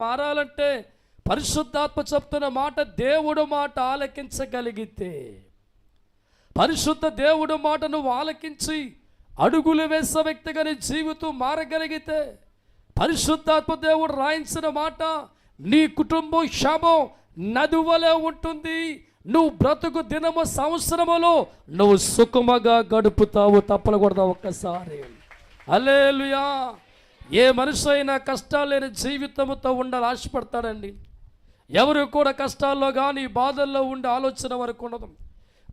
మారాలంటే పరిశుద్ధాత్మ చెప్తున్న మాట దేవుడు మాట ఆలకించగలిగితే. పరిశుద్ధ దేవుడు మాట నువ్వు ఆలకించి అడుగులు వేసే వ్యక్తిగా నీ జీవితం మారగలిగితే పరిశుద్ధాత్మ దేవుడు రాయించిన మాట నీ కుటుంబం శమం నదువలే ఉంటుంది. నువ్వు బ్రతుకు దినము సంవత్సరములో నువ్వు సుఖముగా గడుపుతావు తప్పలకూడదా ఒక్కసారి. అలేలుయా ఏ మనిషి అయినా కష్టాలు లేని జీవితంతో ఉండాలి ఆశపడతాడండి. ఎవరు కూడా కష్టాల్లో కానీ బాధల్లో ఉండే ఆలోచన వరకు ఉండదు.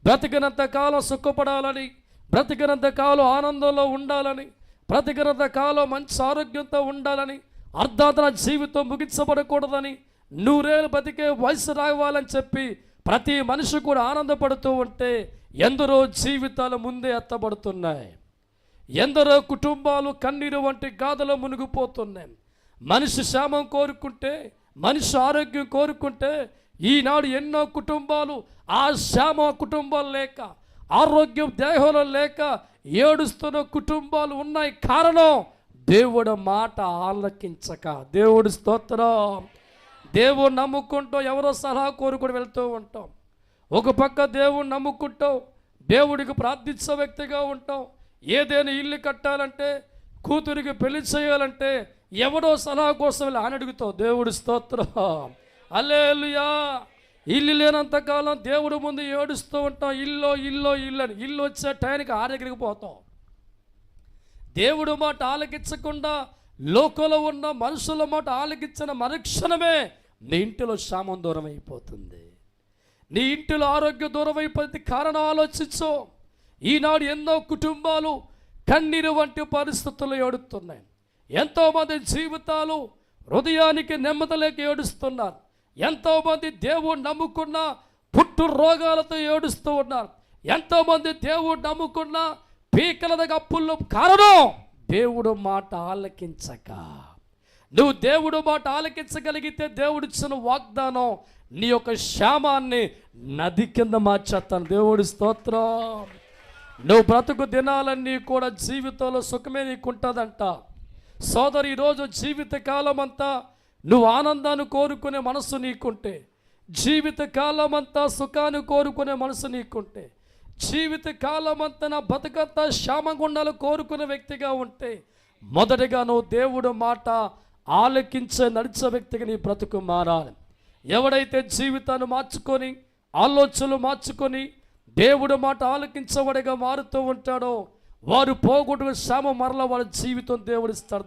బ్రతికినంత కాలం సుఖపడాలని బ్రతికినంత కాలం ఆనందంలో ఉండాలని బ్రతికినంత కాలం మంచి ఆరోగ్యంతో ఉండాలని అర్ధాతన జీవితం ముగించబడకూడదని నూరేళ్ళు బతికే వయసు రావాలని చెప్పి ప్రతి మనిషి కూడా ఆనందపడుతూ ఉంటే ఎందరో జీవితాలు ముందే ఎత్తబడుతున్నాయి. ఎందరో కుటుంబాలు కన్నీరు వంటి గాథలో మునిగిపోతున్నాయి. మనిషి క్షేమం కోరుకుంటే మనిషి ఆరోగ్యం కోరుకుంటే ఈనాడు ఎన్నో కుటుంబాలు ఆ శ్యామ కుటుంబాలు లేక ఆరోగ్యం దేహంలో లేక ఏడుస్తున్న కుటుంబాలు ఉన్నాయి. కారణం దేవుడు మాట ఆలకించక. దేవుడి స్తోత్రం. దేవుడు నమ్ముకుంటూ ఎవరో సలహా కోరుకుని వెళ్తూ ఉంటాం. ఒక పక్క దేవుడు నమ్ముకుంటాం. దేవుడికి ప్రార్థించే వ్యక్తిగా ఉంటాం. ఏదైనా ఇల్లు కట్టాలంటే కూతురికి పెళ్ళి చేయాలంటే ఎవడో సలహా కోసం వెళ్ళి ఆయన అడుగుతావు దేవుడు స్తోత్రం. అల్లేలుయా ఇల్లు లేనంత కాలం దేవుడు ముందు ఏడుస్తూ ఉంటాం ఇల్లో ఇల్లో ఇల్లు అని. ఇల్లు వచ్చే టైంకి ఆ దగ్గరికి పోతాం. దేవుడు మాట ఆలకించకుండా లోకంలో ఉన్న మనుషుల మాట ఆలకించిన మరుక్షణమే నీ ఇంటిలో క్షామం దూరం అయిపోతుంది నీ ఇంటిలో ఆరోగ్య దూరం అయిపోయింది కారణం ఆలోచించు. ఈనాడు ఎన్నో కుటుంబాలు కన్నీరు వంటి పరిస్థితులు ఏడుతున్నాయి. ఎంతోమంది జీవితాలు హృదయానికి నెమ్మదలేక ఏడుస్తున్నారు. ఎంతోమంది దేవుడు నమ్ముకున్న పుట్టు రోగాలతో ఏడుస్తూ ఉన్నారు. ఎంతోమంది దేవుడు నమ్ముకున్న పీకల అప్పుల్లో కారణం దేవుడు మాట ఆలకించక. నువ్వు దేవుడు మాట ఆలకించగలిగితే దేవుడు ఇచ్చిన వాగ్దానం నీ యొక్క శ్యామాన్ని నది కింద మార్చేస్తాను. దేవుడి స్తోత్రం. నువ్వు బ్రతుకు దినాలన్నీ కూడా జీవితంలో సుఖమే నీకు ఉంటుందంట సోదరు ఈరోజు జీవితకాలం అంతా నువ్వు ఆనందాన్ని కోరుకునే మనసు నీకుంటే జీవితకాలం అంతా సుఖాన్ని కోరుకునే మనసు నీకుంటే జీవిత కాలం అంతా నా బతుకంతా శ్యామగుండాలు కోరుకునే వ్యక్తిగా ఉంటే మొదటిగా నువ్వు దేవుడు మాట ఆలకించే నడిచే వ్యక్తిగా నీ బ్రతుకు మారాలి. ఎవడైతే జీవితాన్ని మార్చుకొని ఆలోచనలు మార్చుకొని దేవుడు మాట ఆలకించబడిగా మారుతూ ఉంటాడో వారు పోగొట్టుకుని శ్రమ మరల వాళ్ళ జీవితం దేవుడిస్తాడు